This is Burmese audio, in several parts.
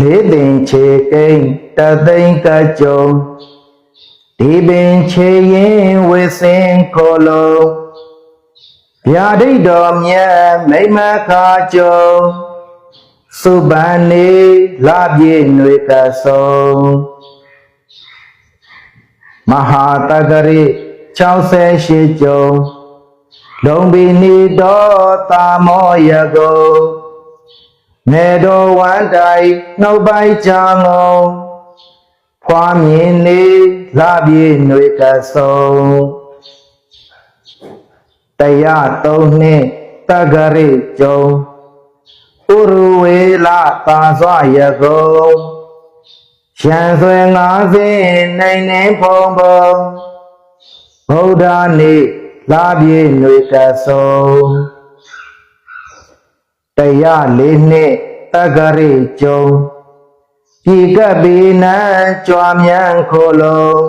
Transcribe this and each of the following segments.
လေးပင်ခြေကိန်းတသိန်းကကြုံဒီပင်ခြေရင်ဝစ်စင်ခေါ်လုံးဗျာဒိတ်တော်မြတ်မိမ္မခါကြုံစုပန်နေလာပြေຫນွေကဆုံးမဟာတဂရိ68ကြုံ လုံးဘီနီတော်တာမောယကုံနေတော်ဝန္တိုင်နှုတ်ပိုက်ချောင်းအောင်ဖွာမြင်နေလာပြေຫນွေကဆုံးတရားသုံးနှစ်တဂရိကျုံဥရဝေလာသာစွာယကုံရှံဆွေငါးစင်းနိုင်နေဖုံဖုံဗုဒ္ဓနေ့ လာပြေຫນွေကဆုံး တရားလေးနှစ်တက္ကရိကျုံဤကပ်ပေနံကြွားမြန်းခိုလုံး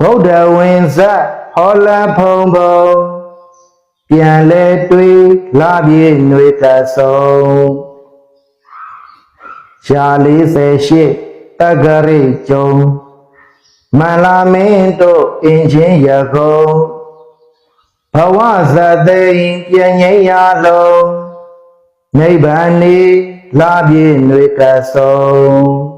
ဗုဒ္ဓဝင်ဇတ်ဟောလဖုံဖုံပြန်လဲတွေးလာပြေຫນွေတဆုံးရှာ48တက္ကရိကျုံမန္လာမင်းတို့အင်ချင်းရကုံ ဘဝဇသိင်ပြည့်ငိမ့်ရလုံးနိဗ္ဗာန်နေလာပြေຫນွေကဆုံး